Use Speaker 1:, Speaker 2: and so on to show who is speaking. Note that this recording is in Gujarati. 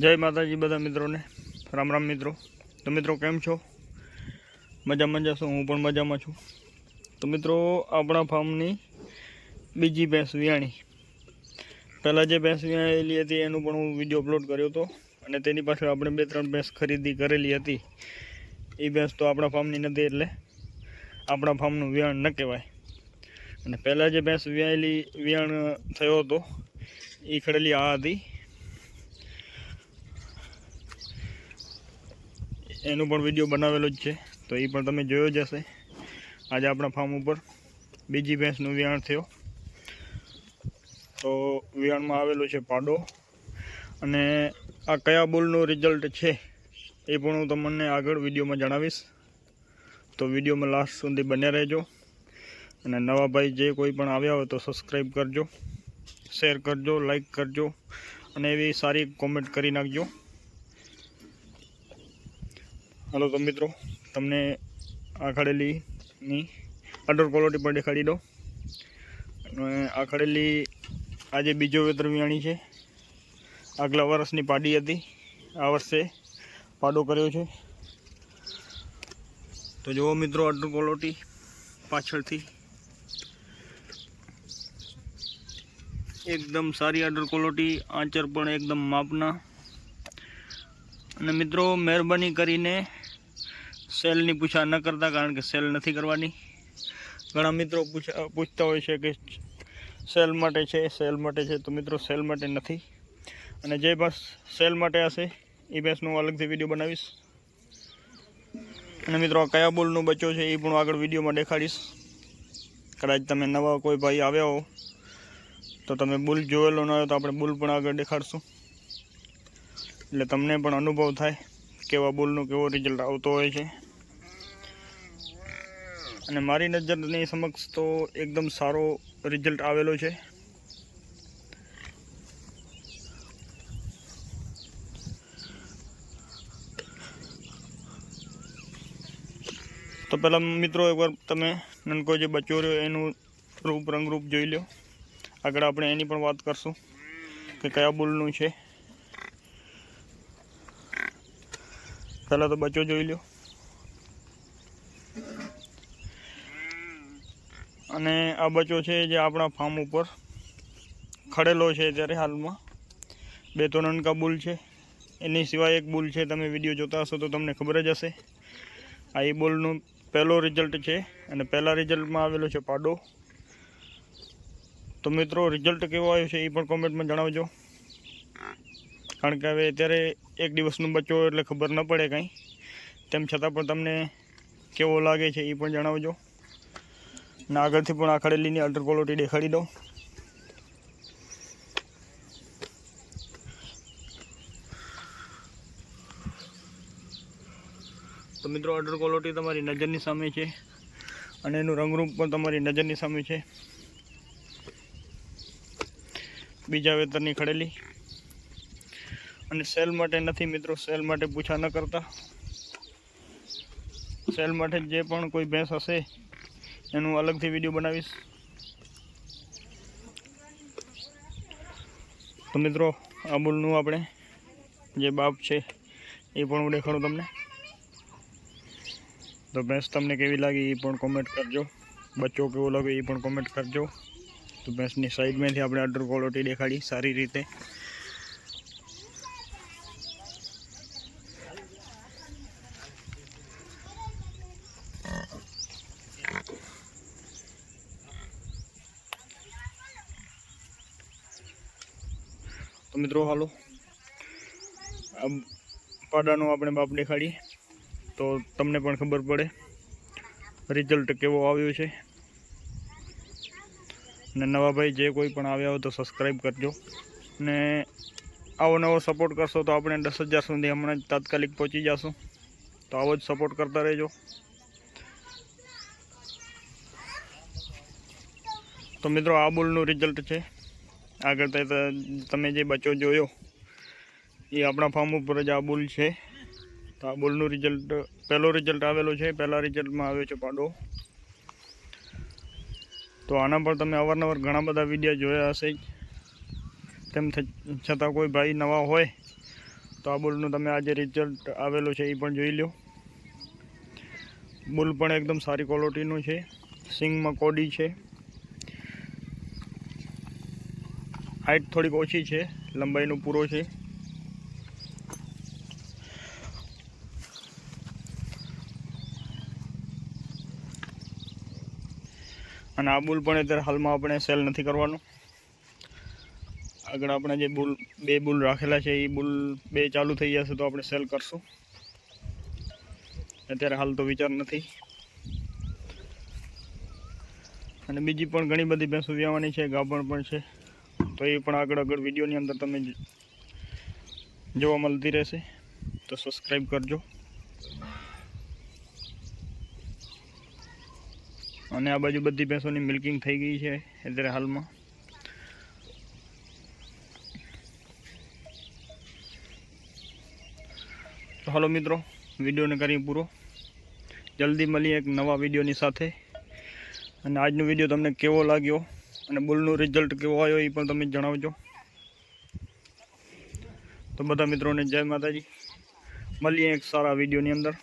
Speaker 1: જય માતાજી બધા મિત્રોને. રામ રામ મિત્રો. તો મિત્રો કેમ છો? મજામાં જશો હું પણ મજામાં છું. તો મિત્રો આપણા ફાર્મની બીજી ભેંસ વિયાણી પહેલાં જે ભેંસ વિયાણેલી હતી એનું પણ હું વીડિયો અપલોડ કર્યો હતો અને તેની પાછળ આપણે બે ત્રણ ભેંસ ખરીદી કરેલી હતી. એ ભેંસ તો આપણા ફાર્મની નથી એટલે આપણા ફાર્મનું વિયાણ ન કહેવાય. અને પહેલાં જે ભેંસ વિયાયેલી વિયાણ થયો હતો, એ ખડેલી આ હતી. એનો પણ વીડિયો બનાવેલો જ છે. તો એ પણ તમે જોયો જ હશે. આજે આપણા ફાર્મ ઉપર બીજી ભેંસનું વિયાણ થયો. તો વિયાણમાં આવેલો છે પાડો. અને આ કયા બોલનું રિઝલ્ટ છે એ પણ હું તમને આગળ વિડીયોમાં જણાવીશ. તો વિડીયોમાં લાસ્ટ સુધી બન્યા રહેજો. અને નવા ભાઈ જે કોઈ પણ આવ્યા હોય તો સબસ્ક્રાઈબ કરજો. શેર કરજો લાઈક કરજો. અને એવી સારી કોમેન્ટ કરી નાખજો. હાલો તો મિત્રો, તમને આ અડર ક્વોલિટી પણ દેખાડી દો અને આ આજે બીજો વેતર વિયાણી છે. આગલા વર્ષની પાડી હતી. આ વર્ષે પાડો કર્યો છે. તો જુઓ મિત્રો અડર ક્વોલિટી પાછળથી. એકદમ સારી અડર ક્વોલિટી આંચર પણ એકદમ માપના. અને મિત્રો, મહેરબાની કરીને સેલની પૂછા ન કરતા કારણ કે સેલ નથી કરવાની. ઘણા મિત્રો પૂછા, પૂછતા હોય છે કે સેલ માટે છે, સેલ માટે છે, તો મિત્રો સેલ માટે નથી. અને જે બસ સેલ માટે હશે, એ ભેંસનું અલગથી વીડિયો બનાવીશ. અને મિત્રો કયા બોલનો બચ્યો છે, એ પણ આગળ વિડીયોમાં દેખાડીશ. કદાચ તમે નવા કોઈ ભાઈ આવ્યા હો, તો તમે બુલ જોયેલો ન હોય તો આપણે બુલ પણ આગળ દેખાડશું. એટલે તમને પણ અનુભવ થાય, કેવા બોલનો કેવો રિઝલ્ટ આવતો હોય છે. અને મારી નજરની સમક્ષ તો એકદમ સારો રિઝલ્ટ આવેલો છે. તો પહેલાં મિત્રો એકવાર તમે નનકો જે બચ્યો રહ્યો એનું રૂપ રંગરૂપ જોઈ લો આગળ આપણે એની પણ વાત કરશું કે કયા બુલનું છે. પહેલાં તો બચ્ચો જોઈ લો અને આ બચ્ચો છે જે આપણા ફાર્મ ઉપર ખડેલો છે ત્યારે હાલમાં. બે તો નનકા બુલ છે. એની સિવાય એક બુલ છે, તમે વીડિયો જોતા હશો તો તમને ખબર જ હશે. આ એ બોલનું પહેલો રિઝલ્ટ છે અને પહેલાં રિઝલ્ટમાં આવેલો છે પાડો. તો મિત્રો રિઝલ્ટ કેવો આવ્યો છે એ પણ કોમેન્ટમાં જણાવજો. કારણ કે હવે અત્યારે એક દિવસનું બચ્ચો એટલે ખબર ન પડે કાંઈ. તેમ છતાં પણ તમને કેવો લાગે છે એ પણ જણાવજો. અને આગળથી પણ આ ખડેલીની અડર ક્વોલિટી દેખાડી દઉં. તો મિત્રો અડર ક્વોલિટી તમારી નજરની સામે છે અને એનું રંગરૂપ પણ તમારી નજરની સામે છે. બીજા વેતરની ખડેલી. અને સેલ માટે નથી મિત્રો, સેલ માટે પૂછા ન કરતા. સેલ માટે જે પણ કોઈ ભેંસ હશે એનું અલગથી વીડિયો બનાવીશ. તો મિત્રો અમૂલનું આપણે જે બાપ છે, એ પણ હું દેખાડું તમને. તો ભેંસ તમને કેવી લાગી એ પણ કોમેન્ટ કરજો. બચ્ચો કેવો લાગે એ પણ કોમેન્ટ કરજો. તો ભેંસની સાઈડમાંથી આપણે અડર ક્વોલિટી દેખાડી સારી રીતે. તો મિત્રો, હાલો. પાડાનો આપણે બાપ દેખાડીએ. તો તમને પણ ખબર પડે રિઝલ્ટ કેવો આવ્યો છે. અને નવા ભાઈ જે કોઈ પણ આવ્યા હોય તો સબસ્ક્રાઈબ કરજો. ને આવો નવો સપોર્ટ કરશો તો આપણે દસ હજાર સુધી હમણાં જ તાત્કાલિક પહોંચી જશું. તો આવો જ સપોર્ટ કરતા રહેજો. તો મિત્રો, આ બોલનું રિઝલ્ટ છે. આગળ તમે જે બચ્ચો જોયો, એ આપણા ફાર્મ ઉપર જ આ બુલ છે. તો આ બુલનું રિઝલ્ટ પહેલો રિઝલ્ટ આવેલો છે, પહેલાં રિઝલ્ટમાં આવ્યો છે પાડો. તો આના પર તમે અવારનવાર ઘણા બધા વીડિયો જોયા હશે તેમ છતાં કોઈ ભાઈ નવા હોય, તો આ બુલનું તમે આજે રિઝલ્ટ આવેલું છે એ પણ જોઈ લો બુલ પણ એકદમ સારી ક્વોલિટીનું છે. સિંગમાં કોડી છે. હાઇટ થોડીક ઓછી છે, લંબાઈનો પૂરો છે. અને આ બુલ પણ અત્યારે હાલમાં આપણે સેલ નથી કરવાનું. આગળ આપણે જે બુલ, બે બુલ રાખેલા છે, એ બુલ બે ચાલુ થઈ જશે તો આપણે સેલ કરશું. અત્યારે હાલ તો વિચાર નથી. અને બીજી પણ ઘણી બધી ભેંસો વ્યાવાની છે, ગાભણ પણ છે. તો એ પણ આગળ આગળ વિડીયોની અંદર તમે જોવા મળતી રહેશે. તો સબસ્ક્રાઈબ કરજો. અને આ બાજુ બધી ભેંસોની મિલ્કિંગ થઈ ગઈ છે અત્યારે હાલમાં. તો હાલો મિત્રો, વિડીયોને કરીએ પૂરો. જલ્દી મળીએ એક નવા વિડીયોની સાથે. અને આજનો વીડિયો તમને કેવો લાગ્યો? અને બુલનું રિઝલ્ટ કેવો આવ્યો એ પણ તમે જણાવજો. તો બધા મિત્રોને જય માતાજી. મળીએ એક સારા વિડીયોની અંદર.